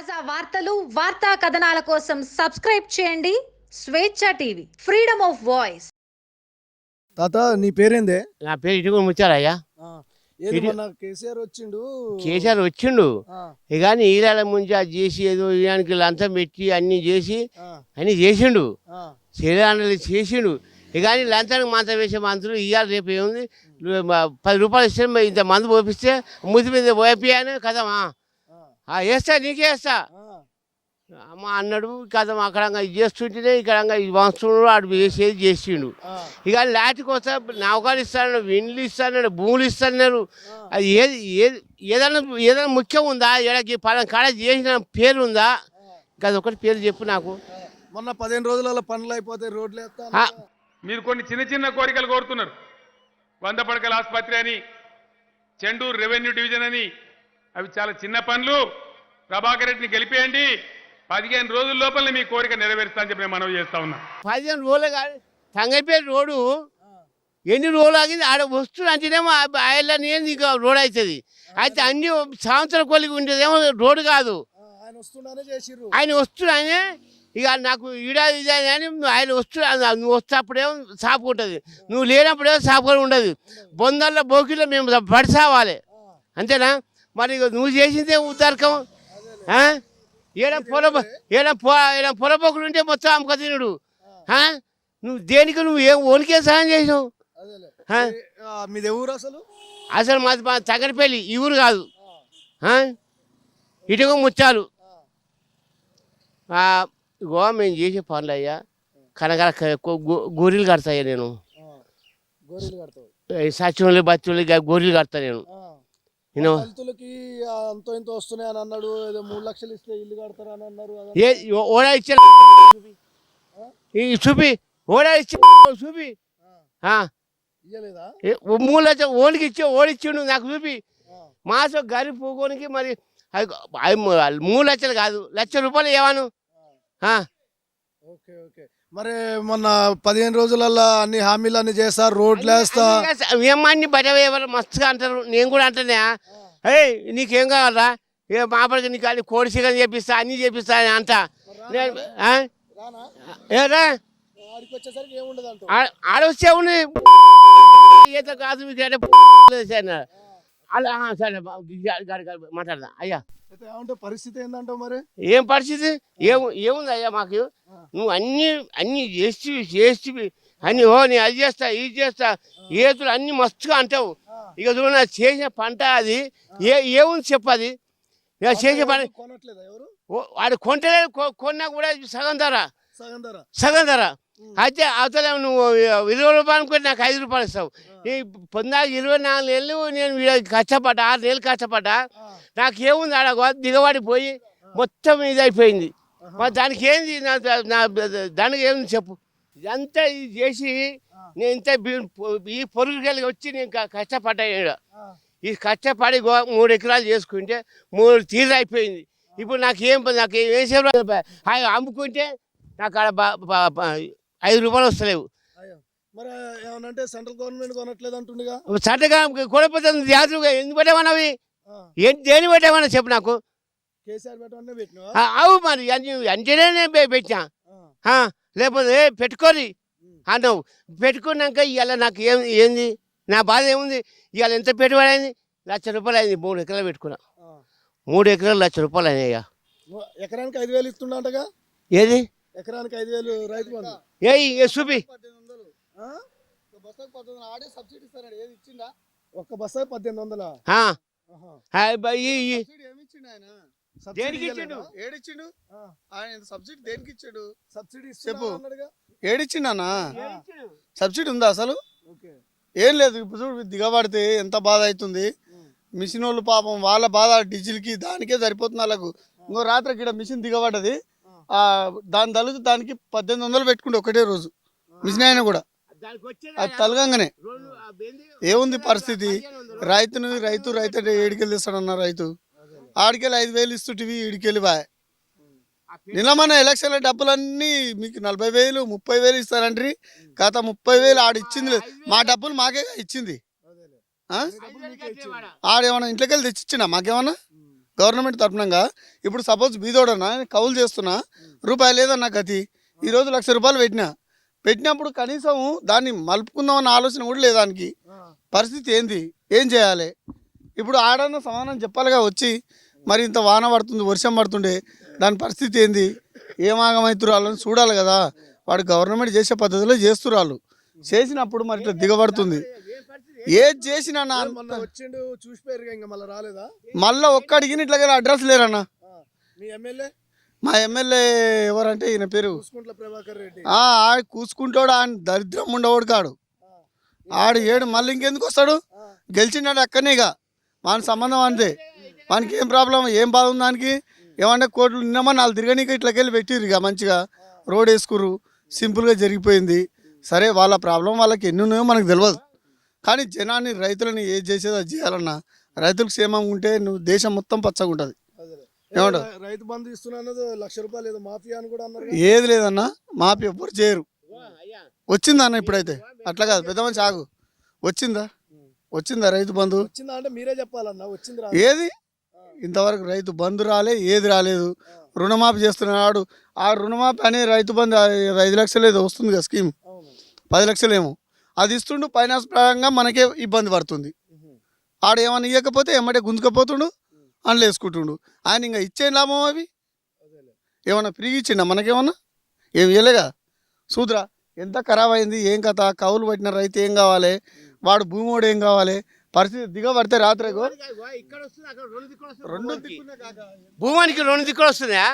తాజా వార్తలు వార్తా కథనాల కోసం సబ్స్క్రైబ్ చేయండి. స్వేచ్ఛ టీవీ ఫ్రీడమ్ ఆఫ్ వాయిస్. తాత నీ పేరేందే? నా పేరు ఇటుకుని ముచ్చారయ్యా ఏది ఇది- మొన్న కేసీఆర్ వచ్చిండు? కేసీఆర్ వచ్చిండు. ఇక కానీ ఈలాల ముంచి అది చేసి ఏదో ఇలానికి లంచం పెట్టి అన్నీ చేసి అన్నీ చేసిండు. శరీరాన్ని చేసిండు. ఇక కానీ లంచానికి మంచం వేసే మంత్రులు ఇవాళ రేపు ఏముంది? పది రూపాయలు ఇస్తే ఇంత మందు పోపిస్తే ముద్దు మీద పోయిపోయాను కదమ్మా ఆ, వేస్తా నీకే వేస్తా. ఆ, అమ్మ అన్నాడు కదం అక్కడ ఇది చేస్తుంటేనే ఇక్కడ ఇది వంచుడు ఆడు చేసేది చేసిండు. ఇక లాటికి వస్తా నౌకాలు ఇస్తాను ఇండ్లు ఇస్తాను భూములు ఇస్తున్నారు అది ఏది ఏది ఏదైనా ఏదైనా ముఖ్యం ఉందా? ఎడకి పలానా కాడ చేసిన పేరు ఉందా? ఇంకా అదొకటి పేరు చెప్పు నాకు. మొన్న పదిహేను రోజులలో పనులు అయిపోతే రోడ్లు మీరు కొన్ని చిన్న చిన్న కోరికలు కోరుతున్నారు. వంద పడకల ఆసుపత్రి అని చెండూరు రెవెన్యూ డివిజన్ అని అవి చాలా చిన్న పనులు. ప్రభాకర్ రెడ్డిని గెలిపేయండి. పదిహేను రోజుల లోపల మీ కోరిక నెరవేరుస్తా అని చెప్పి నేను మనవి చేస్తా ఉన్నా. పదిహేను రోజులు కాదు తంగైపేట రోడ్డు ఎన్ని రోజులు ఆగింది? ఆడ వస్తువులు అంటేనేమో ఆయన నేను ఇంకా రోడ్ అవుతుంది. అయితే అన్ని సంవత్సరం కొలిగి ఉండేదేమో రోడ్డు కాదు. ఆయన వస్తుండనే చేసిర్రు. ఆయన వస్తున్నానే ఇక నాకు ఈడ ఇదే అని ఆయన వస్తు నువ్వు వస్తేప్పుడేమో సాపు ఉంటుంది. నువ్వు లేనప్పుడేమో సాపు ఉండదు. బొందల్లో బోకిలో మేము పడి సావాలి అంతేనా? మరి నువ్వు చేసిందే ఉద్దారకం? ఏడ పొల ఏడ పొ ఏడ పొలపోకులు ఉంటే మొత్తం అమ్మక తినుడు? నువ్వు దేనికి నువ్వు ఏం ఓనికే సహాయం చేసినావు? మీది ఎవరు అసలు? అసలు మాది మా తగరిపల్లి ఈ ఊరు కాదు? ఇటుక ముచ్చాలు ఇగో మేము చేసే పనులు అయ్యా కనగల గోరీలు కడతాయ్యా నేను. సత్యంలో బతులు గోరీలు కడతా నేను. నేను దళితులకి ఆ, అంతో ఇంతో వస్తున్నాయి అని అన్నాడు. ఏదో మూడు లక్షలు ఇస్తే ఇల్లు కడతారు అని అన్నారు. ఏ ఓడా ఇచ్చే ఈ చూపి ఓడా ఇచ్చే చూపి. ఇయ్యలేదా? మూడు లక్షలు ఓడికి ఇచ్చే ఓడిచ్చిండు నాకు చూపి. మాసం గరి పోకోనికి మరి మూ- మూడు లక్షలు కాదు లక్ష రూపాయలు ఆ, ఓకే ఓకే. మరి మొన్న పదిహేను రోజులలో అన్ని హామీలు అన్ని చేస్తారు రోడ్లు వేస్తా ఏమన్నీ బయట మస్తుగా అంటారు. నేను కూడా అంటానే ఏయ్ నీకేం కావాలరా? ఏ మాపడికి నీకు అన్ని కోడి చికెన్ చేపిస్తా అన్నీ చేపిస్తా అని అంట. ఏరా? ఆడొచ్చే ఉంది ఈత కాదు మీకు. అలా సరే మాట్లాడదా. అయ్యా. ఏమంటే పరిస్థితి ఏందంటావు మరి? ఏం పరిస్థితి? ఏం ఏముంది అయ్యా మాకు నువ్వు అన్ని అన్ని చేసి చేసి అన్ని ఓ నేను అది చేస్తా ఇది చేస్తా ఏతులు అన్ని మస్తుగా అంటావు. ఇక చూడ నా చేసిన పంట అది ఏ ఏముంది చెప్పది ఇక చేసే పని కొనట్లేదా ఎవరు? వాడు కొంటలేదు కొన్నా కూడా సగం ధర. సగం ధర. సగం ధర. అయితే అవతల నువ్వు ఇరవై రూపాయలు అనుకుంటే నాకు ఐదు రూపాయలు ఇస్తావు. ఈ పొందాక ఇరవై నాలుగు నెలలు నేను కష్టపడ్డా ఆరు నెలలు కష్టపడ్డా. నాకు ఏముంది ఆడ దిగబడిపోయి మొత్తం ఇది అయిపోయింది. మరి దానికి ఏంది నా నా దానికి ఏముంది చెప్పు. ఇదంతా ఇది చేసి నేను ఇంత ఈ పొరుగుకెళ్ళి వచ్చి నేను కష్టపడ్డా. ఈ కష్టపడి గో- మూడు ఎకరాలు చేసుకుంటే మూడు తీరు అయిపోయింది. ఇప్పుడు నాకు ఏం నాకు ఏం సేపు అమ్ముకుంటే నాకు ఆడ బ- ఐదు రూపాయలు వస్తలేవు. మరి ఏమనంటే సెంట్రల్ గవర్నమెంట్ కొనట్లేదు అంటుండగా చట్టగా కొనపోతుంది జాతరగా ఎందుకు పెట్టామన్నవి ఆ, ఏం దేని పెట్టామన్నా చెప్పు నాకు. అవు మరి. అంటేనే నేను పెట్టా లేకపోతే పెట్టుకోరి అన్నావు. పెట్టుకున్నాక ఇవాళ నాకు ఏం ఏంది? నా బాధ ఏముంది? ఇవాళ ఎంత పెట్టుబడి అయింది? లక్ష రూపాయలు అయింది. మూడు ఎకరాలు పెట్టుకున్నా. మూడు ఎకరాలు లక్ష రూపాయలు అయినాయ్యా ఎకరానికి ఐదు వేలు ఇస్తుండంటగా? ఏది? ఎకరానికి ఐదు వేలు రైతు బంధు. ఏ చూపి ఒక్క బస్తా పద్దెనిమిది వందల? దేనికి ఇచ్చిండు? ఏడిచ్చిండు. ఆయన సబ్సిడీ దేనికి ఇచ్చాడు? సబ్సిడీ చెప్పు. ఏడిచ్చిండు సబ్సిడీ ఉందా అసలు? ఏం లేదు. ఇప్పుడు చూడు దిగబడితే ఎంత బాధ అవుతుంది? మిషన్ వాళ్ళు పాపం వాళ్ళ బాధ డీజిల్కి దానికే సరిపోతుంది వాళ్ళకు. ఇంకో రాత్రి ఇక్కడ మిషన్ దిగబడ్డది. దాని తలుగు దానికి పద్దెనిమిది వందలు పెట్టుకుంటే ఒకటే రోజు. మిషన్ అయినా కూడా అది తలగంగానే. ఏముంది పరిస్థితి? రైతుని రైతు రైతు అంటే ఏడికెళ్ళి ఇస్తాడన్న రైతు. ఆడికెళ్ళి ఐదు వేలు ఇస్తుంటివి ఈడికెళ్ళి బాయ్. నిన్న మన ఎలక్షన్ల డబ్బులన్నీ మీకు నలభై వేలు ముప్పై వేలు ఇస్తారంట్రి. గత ముప్పై వేలు ఆడు ఇచ్చింది లేదు. మా డబ్బులు మాకే ఇచ్చింది? ఆడేమన్నా ఇంట్లోకి వెళ్ళి తెచ్చిచ్చిండా? మాకేమన్నా? గవర్నమెంట్ తరఫునంగా ఇప్పుడు సపోజ్ బీదోడన్నా కౌలు చేస్తున్నా రూపాయి లేదన్న గతి. ఈరోజు లక్ష రూపాయలు పెట్టినా. పెట్టినప్పుడు కనీసం దాన్ని మలుపుకుందామన్న ఆలోచన కూడా లేదు దానికి? పరిస్థితి ఏంది? ఏం చేయాలి? ఇప్పుడు ఆడన్న సమాధానం చెప్పాలిగా వచ్చి మరి ఇంత వాన పడుతుంది వర్షం పడుతుండే దాని పరిస్థితి ఏంది? ఏమాగమవుతురాలని చూడాలి కదా. వాడు గవర్నమెంట్ చేసే పద్ధతిలో చేస్తురాళ్ళు. చేసినప్పుడు మరి ఇట్లా దిగబడుతుంది. ఏది చేసినా వచ్చిండు చూసిపోయారు ఇంకా మళ్ళీ రాలేదా? మళ్ళీ ఒక్క అడిగిన ఇట్లా అడ్రస్ లేరన్న మీ ఎమ్మెల్యే? మా ఎమ్మెల్యే ఎవరంటే ఈయన పేరు? ప్రభాకర్ రెడ్డి. ఆడు కూసుకుంటాడు ఆయన దరిద్రం ఉండవాడు కాడు. ఆడు ఏడు మళ్ళీ ఇంకెందుకు వస్తాడు? గెలిచిండాడు అక్కనే ఇక. మన సంబంధం అంతే. మనకి ఏం ప్రాబ్లం ఏం బాధ ఉంది దానికి? ఏమన్నా కోట్లు నిన్నమా నాలుగు తిరగనీకి ఇట్లకెళ్ళి పెట్టిర్రు ఇక మంచిగా. రోడ్ వేసుకుర్రు. సింపుల్గా జరిగిపోయింది. సరే వాళ్ళ ప్రాబ్లం వాళ్ళకి ఎన్ని ఉన్నాయో మనకు తెలియదు కానీ జనాన్ని రైతులని ఏది చేసేదో అది చేయాలన్నా రైతులకు క్షేమంగా ఉంటే నువ్వు దేశం మొత్తం పచ్చగా ఉంటుంది. ఏమంటావు? రైతు బంధు ఇస్తున్నా అన్నది లక్ష రూపాయలు ఏదో మాఫియా అని కూడా అన్నారు. ఏది లేదన్నా మాపి ఎవ్వరు చేయరు. వచ్చిందా అన్న ఇప్పుడైతే? అట్లా కాదు పెద్ద మనిషి ఆగు. వచ్చిందా? వచ్చిందా రైతు బంధు? వచ్చిందా అంటే మీరే చెప్పాలన్నా వచ్చింది ఏది? ఇంతవరకు రైతు బంధు రాలే ఏది రాలేదు. రుణమాఫీ చేస్తున్నాడు. ఆ రుణమాఫీ అనే రైతు బంధు ఐదు లక్షలు ఏదో వస్తుంది కదా స్కీమ్. పది లక్షలు ఏమో అది ఇస్తుండు ఫైనాన్స్ పరంగా మనకే ఇబ్బంది పడుతుంది. ఆడ ఏమైనా ఇవ్వకపోతే ఎమ్మటే గుంజుకపోతుండు అందులో వేసుకుంటుండు. ఆయన ఇంకా ఇచ్చే లాభం అవి. ఏమన్నా ఫ్రీగా ఇచ్చిండా మనకేమన్నా? ఏం ఇవ్వలేగా చూద్రా ఎంత ఖరాబ్ అయింది ఏం కథ? కౌలు పట్టిన రైతు ఏం కావాలి? వాడు భూమోడు ఏం కావాలి? పరిస్థితి దిగబడితే అక్కడ రెండు భూమానికి. రెండు దిక్కులు వస్తుందా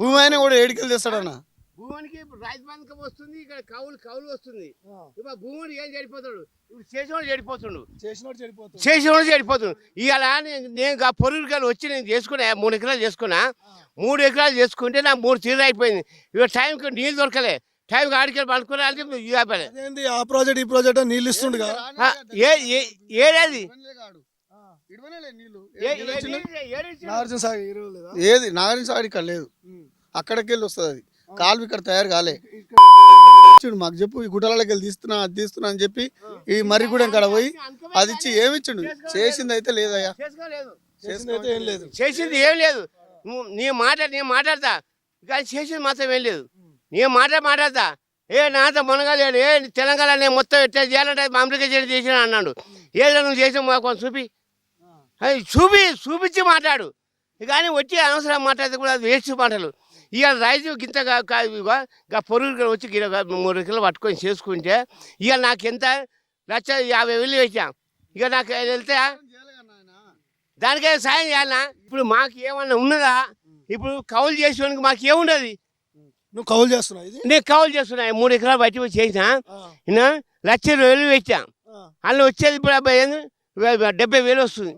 భూమి అయినా కూడా ఏడికెళ్ళి తెస్తాడన్న. భూమానికి ఇప్పుడు రైతు బంధకం వస్తుంది ఇక్కడ కౌలు కౌలు వస్తుంది. ఇప్పుడు భూముడు ఏం చెడిపోతాడు ఇప్పుడు చేసేవాడు చెడిపోతుండు చేసినోడు చెడిపోతుంది చేసేవాడు చెడిపోతుండు ఇవాళ నేను నేను ఆ పొరుగులు వచ్చి నేను చేసుకున్నా మూడు ఎకరాలు చేసుకున్నా. మూడు ఎకరాలు చేసుకుంటే నాకు మూడు తీరు అయిపోయింది. ఇవాళ టైంకి నీళ్ళు దొరకలే. టైంకి ఆడికెళ్ళి అదేంది ఆ ప్రాజెక్ట్ ఈ ప్రాజెక్ట్ నీళ్ళు ఇస్తుండగా? ఏ ఏ- ఏడాది ఏ- ఏ- ఏ- ఏడాది నాగార్జున సాగర్ ఏది? నాగరిక సాడి ఇక్కడ లేదు అక్కడికి వెళ్ళి వస్తుంది అది. కాలువ ఇక్కడ తయారు కాలే. చూడు మాకు చెప్పు ఈ గుట్టలకి వెళ్ళి తీస్తున్నా అది తీస్తున్నా అని చెప్పి ఈ మర్రి కూడా ఇక్కడ పోయి అది ఇచ్చి ఏమి ఇచ్చిండు చేసింది అయితే లేదయ్యా. చేసుకోలేదు చేసింది అయితే ఏం లేదు. చేసింది ఏం లేదు. నువ్వు నీ మాట నేను మాట్లాడతా. కానీ చేసింది మాత్రం ఏం లేదు. నేను మాట మాట్లాడతా. ఏ నాతో మునగలేడు ఏ తెలంగాణ నేను మొత్తం ఎట్లా చేయాలంటే అమెరికా చేయడం చేసిన అన్నాడు. ఏదో నువ్వు చేసిన మాకు కొంచెం చూపి. అది చూపి చూపించి మాట్లాడు. కానీ వచ్చి అనవసరం మాట్లాడితే కూడా అది వేస్ట్ మాటలు. ఇవాళ రైతు గింత గా- గా- ఇగో గా పొరుగు వచ్చి మూడు కిలో పట్టుకొని చేసుకుంటే ఇవాళ నాకు ఎంత? లక్ష యాభై వేలు వేసాం ఇక నాకు వెళ్తే దానికైనా సాయం చేయాలనా? ఇప్పుడు మాకు ఏమన్నా ఉన్నదా? ఇప్పుడు కౌలు చేసేవానికి మాకు ఏముండదు? నువ్వు కౌలు చేస్తున్నావు నేను కౌలు చేస్తున్నా. మూడు ఎకరాలు బయట పోయి చేసిన. ఈయన లక్ష ఇరవై వేలు పెట్టాం. అందులో వచ్చేది ఇప్పుడు డెబ్బై వేలు వస్తుంది.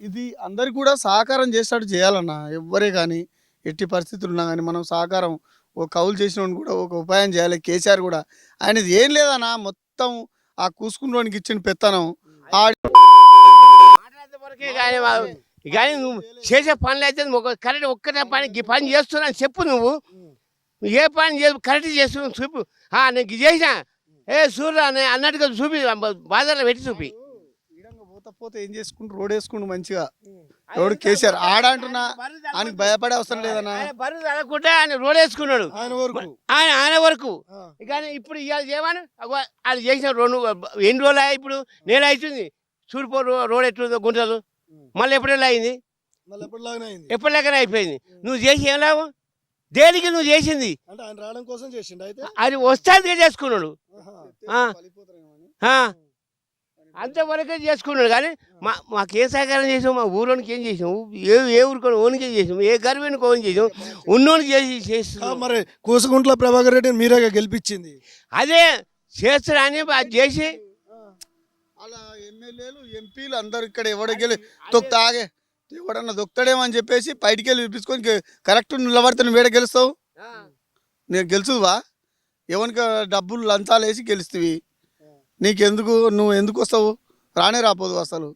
ఇది అందరికి కూడా సహకారం చేస్తాడు చేయాలన్న. ఎవ్వరే కానీ ఎట్టి పరిస్థితులు ఉన్నా కానీ మనం సహకారం ఒక కౌలు చేసిన కూడా ఒక ఉపాయం చేయాలి. కేసీఆర్ కూడా. ఆయనది ఏం లేదన్న మొత్తం ఆ కూసుకున్నోనికి ఇచ్చిన పెత్తనం. కానీ నువ్వు చేసే పనులు అయితే కరెక్ట్ ఒక్కటే పని పని చేస్తున్నా అని చెప్పు నువ్వు. ఏ పని చే కరెక్ట్ చేస్తున్నావు చూపు. ఇది చేసిన. ఏ చూడరా అని అన్నట్టుగా చూపి బాధలో పెట్టి చూపి. పోతే ఏం చేసుకుంటూ రోడ్ వేసుకుంటూ మంచిగా. ఎవడు కేసీఆర్ ఆడ అంటున్నా ఆయనకి భయపడే అవసరం లేదన్నా? ఆయన బరువు తగ్గకుండా ఆయన రోడ్ వేసుకున్నాడు. ఆయన వరకు? ఆయన ఆయన వరకు. కానీ ఇప్పుడు ఇవాళ చేయమని? అది చేసిన రెండు ఎన్ని రోజులు ఇప్పుడు? నేను అవుతుంది. చూడిపో రోడ్ ఎట్లుందో గుంటలు. మళ్ళీ ఎప్పుడెలా అయింది? ఎప్పటిలాగానే అయిపోయింది. నువ్వు చేసి ఏం లాభం? దేనికి నువ్వు చేసింది? ఆయన అది వస్తాదిగా చేసుకున్నాడు. అంతవరకే చేసుకున్నాడు. కానీ మా మాకు ఏ సహకారం చేసాం మా ఊరోనికి ఏం చేసాం? ఏ ఏ ఊరికి ఓనికి ఏం చేసాం. ఏ గర్వానికి ఓన్ చేసాం. ఉన్నోనికి చేసి చేస్తున్నాం. మరి కూసుగుంట్ల ప్రభాకర్ రెడ్డిని మీరేగా గెలిపించింది. అదే అది చేసి అలా ఎమ్మెల్యేలు ఎంపీలు అందరు ఇక్కడ ఎవడ గెలి తొక్తాగే ఎవడన్నా దొక్కుతాడేమో అని చెప్పేసి బయటికి వెళ్ళి పిలుచుకొని కరెక్ట్ నిలబడితే వేడ గెలుస్తావు. నేను గెలుచువా ఎవరికి డబ్బులు లంచాలు వేసి గెలుస్తుంది నీకెందుకు నువ్వు ఎందుకు వస్తావు? రానే రాపోదు అసలు.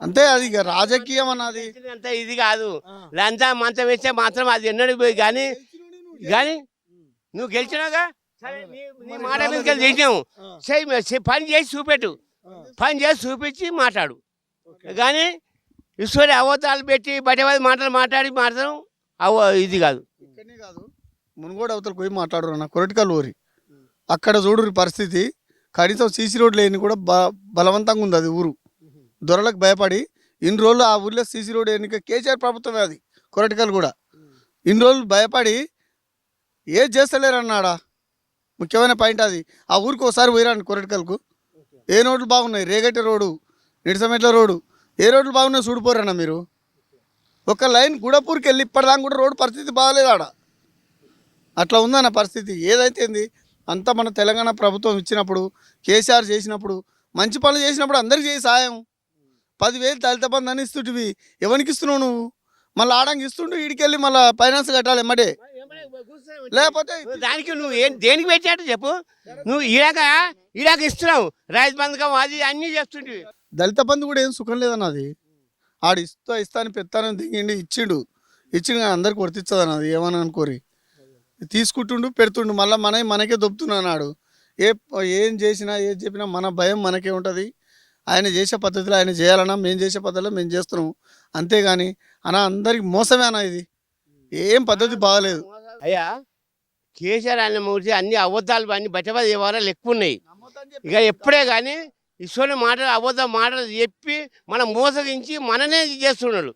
అంతే అది ఇక రాజకీయం అన్నది. అంత ఇది కాదు. లంచా మంచం వేస్తే మాత్రం అది ఎన్నడికి పోయి కానీ కానీ నువ్వు గెలిచినాగా సరే నీ మాట మీదకి వెళ్ళి చేసినాము చెయ్యి మే- చెయ్యి, పని చేసి చూపెట్టు. పని చేసి చూపించి మాట్లాడు. కానీ ఇసుకొని అవతాలు పెట్టి బయటవాది మాటలు మాట్లాడి మాట్లాడడం అవ ఇది కాదు. ఇక్కడనే కాదు. మునుగోడు అవతలకు పోయి మాట్లాడరు అన్న కొరటికల్ ఊరి. అక్కడ చూడు పరిస్థితి. కనీసం సీసీ రోడ్ లేని కూడా బ బలవంతంగా ఉంది అది ఊరు. దొరలకు భయపడి ఇన్ని రోజులు ఆ ఊర్లో సీసీ రోడ్ ఎన్నిక కేసీఆర్ ప్రభుత్వమే అది కొరటికలు కూడా. ఇన్ని రోజులు భయపడి ఏ చేస్తలేరన్నాడా? ముఖ్యమైన పాయింట్ అది. ఆ ఊరికి ఒకసారి పోయిరాను కొరటికల్కు. ఏ రోడ్లు బాగున్నాయి? రేగటి రోడ్డు నిడిసమెట్ల రోడ్డు. ఏ రోడ్లు బాగున్నాయి చూడిపోరన్నా మీరు? ఒక లైన్ గుడపూర్కి వెళ్ళి ఇప్పటిదాకా కూడా రోడ్డు పరిస్థితి బాగాలేదు ఆడ అట్లా ఉందన్న పరిస్థితి. ఏదైతే అంతా మన తెలంగాణ ప్రభుత్వం ఇచ్చినప్పుడు కేసీఆర్ చేసినప్పుడు మంచి పనులు చేసినప్పుడు అందరికి చేయి సాయం. పదివేలు దళిత బంధు అని ఇస్తుంటివి. ఎవరికి ఇస్తున్నావు నువ్వు? మళ్ళీ ఆడంగి ఇస్తుండు వీడికెళ్ళి మళ్ళీ ఫైనాన్స్ కట్టాలి ఎమ్మడే లేకపోతే దానికి నువ్వు ఏం దేనికి పెట్టాడు చెప్పు? నువ్వు ఈడాక ఈడాక ఇస్తున్నావు. రైతు బంధకం అది అన్నీ చేస్తుంటివి. దళిత బంధు కూడా ఏం సుఖం లేదన్నది ఆడు ఇస్తా ఇస్తాను పెత్తానని దిగిండి ఇచ్చిండు. ఇచ్చిండు అందరికి వర్తిస్తుంది అన్నది ఏమని అనుకోరి? తీసుకుంటుండు పెడుతుండు మళ్ళీ మన మనకే దొబ్బుతున్నాడు ఏ ఏం చేసినా ఏం చెప్పినా మన భయం మనకే ఉంటుంది. ఆయన చేసే పద్ధతిలో ఆయన చేయాలన్నా మేము చేసే పద్ధతిలో మేము చేస్తున్నాం. అంతేగాని అన్న అందరికి మోసమే అన్న ఇది. ఏం పద్ధతి బాగలేదు. అయ్యా కేసీఆర్ అన్న మూర్తి అన్ని అబద్ధాలు అన్ని బట్టబడి వ్యవహారాలు ఎక్కువ ఉన్నాయి. ఇక ఎప్పుడే కానీ ఈశ్వరుని మాటలు అబద్ధ మాటలు చెప్పి మనం మోసగించి మననే చేస్తున్నాడు.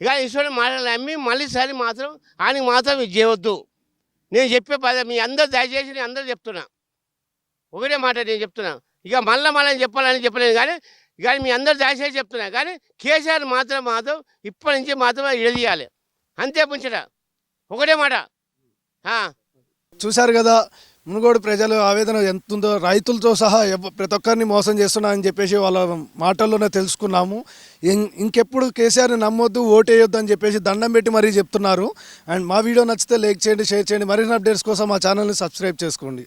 ఇక ఈశ్వరుని మాటలు నమ్మి మళ్ళీ సరి మాత్రం ఆయనకి మాత్రం ఇది చేయవద్దు. నేను చెప్పే పద మీ అందరు దయచేసి నేను అందరూ చెప్తున్నా. ఒకటే మాట నేను చెప్తున్నా. ఇక మళ్ళీ మళ్ళీ చెప్పాలని చెప్పలేను కానీ కానీ మీ అందరు దయచేసి చెప్తున్నా. కానీ కేసీఆర్ మాత్రం మాత్రం ఇప్పటి నుంచి మాత్రం ఇడదీయాలి. అంతే పుంచట. ఒకటే మాట. చూశారు కదా మునుగోడు ప్రజలు ఆవేదన ఎంత ఉందో రైతులతో సహా ప్రతి ఒక్కరిని మోసం చేస్తున్నారని చెప్పేసి వాళ్ళ మాటల్లోనే తెలుసుకున్నాము. ఇంకెప్పుడు కేసీఆర్ని నమ్మొద్దు ఓటేయొద్దు అని చెప్పేసి దండం పెట్టి మరీ చెప్తున్నారు. అండ్ మా వీడియో నచ్చితే లైక్ చేయండి షేర్ చేయండి. మరిన్ని అప్డేట్స్ కోసం మా ఛానల్ని సబ్స్క్రైబ్ చేసుకోండి.